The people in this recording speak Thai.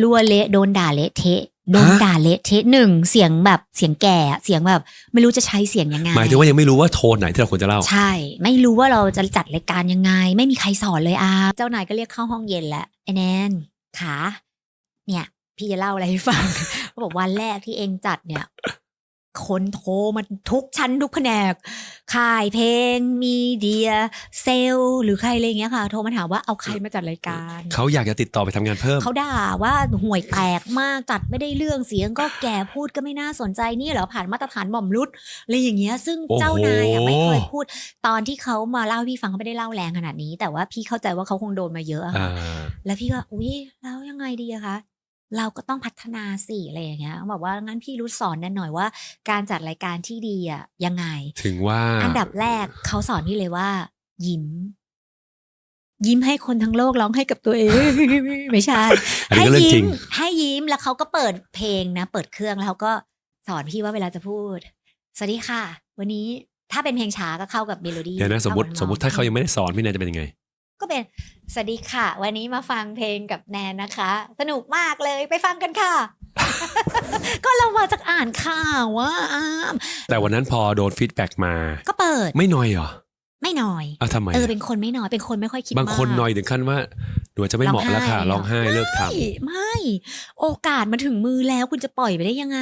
รั่วเละโดนด่าเละเทะโดนฮะด่าเละเทะหนึ่งเสียงแบบเสียงแก่อะเสียงแบบ ไม่รู้จะใช้เสียงยังไงหมายถึงว่ายังไม่รู้ว่าโทนไหนที่เราควรจะเล่า ใช่ ไม่รู้ว่าเราจะจัดรายการยังไง ไม่มีใครสอนเลยอาเจ้านายก็เรียกเข้าห้องเย็นแล้วไอ้แนนขาเนี่ย พี่จะเล่าอะไรให้ฟังเขาบอกวันแรกที่เองจัดเนี่ย คนโทรมาทุกชั้นทุกแผนกขายเพลง มีเดีย เซลลหรือใครอะไรอย่างเงี้ยค่ะ โทรมาถามว่าเอาใครมาจัดรายการ เขาอยากจะติดต่อไปทำงานเพิ่ม เขาด่าว่าห่วยแตกมากจัดไม่ได้เรื่องเสียงก็แก่พูดก็ไม่น่าสนใจนี่เหรอผ่านมาตรฐานหม่อมรุดอะไรอย่างเงี้ย ซึ่งโอ้โหเจ้านายอะไม่เคยพูด ตอนที่เขามาเล่าให้พี่ฟังเขาไม่ได้เล่าแรงขนาดนี้ แต่ว่าพี่เข้าใจว่าเขาคงโดนมาเยอะอะอ่าค่ะแล้วพี่ก็อุ้ยแล้วยังไงดีอะคะ เราก็ต้องพัฒนาสิอะไรอย่างเงี้ยบอกว่างั้นพี่รู้สอนแน่หน่อยว่า การจัดรายการที่ดีอะยังไง ถึงว่าอันดับแรกเขาสอนพี่เลยว่า ยิ้ม ยิ้มให้คนทั้งโลกร้องให้กับตัวเอง ไม่ใช่อันนี้ก็เรื่องจริงให้ยิ้ม ให้ยิ้มแล้วเขาก็เปิดเพลงนะ เปิดเครื่องแล้วเขาก็สอนพี่ว่าเวลาจะพูด สวัสดีค่ะ วันนี้ถ้าเป็นเพลงช้าก็เข้ากับเมโลดี้เดี๋ยวนะสมมติเข้กับสมมติถ้าเขายังไม่ได้สอนพี่แนนจะเป็นยังไง ก็เป็น สวัสดีค่ะ วันนี้มาฟังเพลงกับแนนนะคะ สนุกมากเลยไปฟังกันค่ะ ก็เรามาจากอ่านข่าวว่าอามแต่วันนั้นพอโดนฟีดแบ็กมา ก็เปิดไม่น้อยเหรอ ไม่น้อยอ้าวทำไมเออเป็นคนไม่น้อยเป็นคนไม่ค่อยคิดบางคนมากน้อยถึงขั้นว่าหนูจะไม่เหมาะแล้วค่ะร้ร้อองงไห้ไห้เลิกทไม่ไม่ โอกาสมาถึงมือแล้วคุณจะปล่อยไปได้ยังไง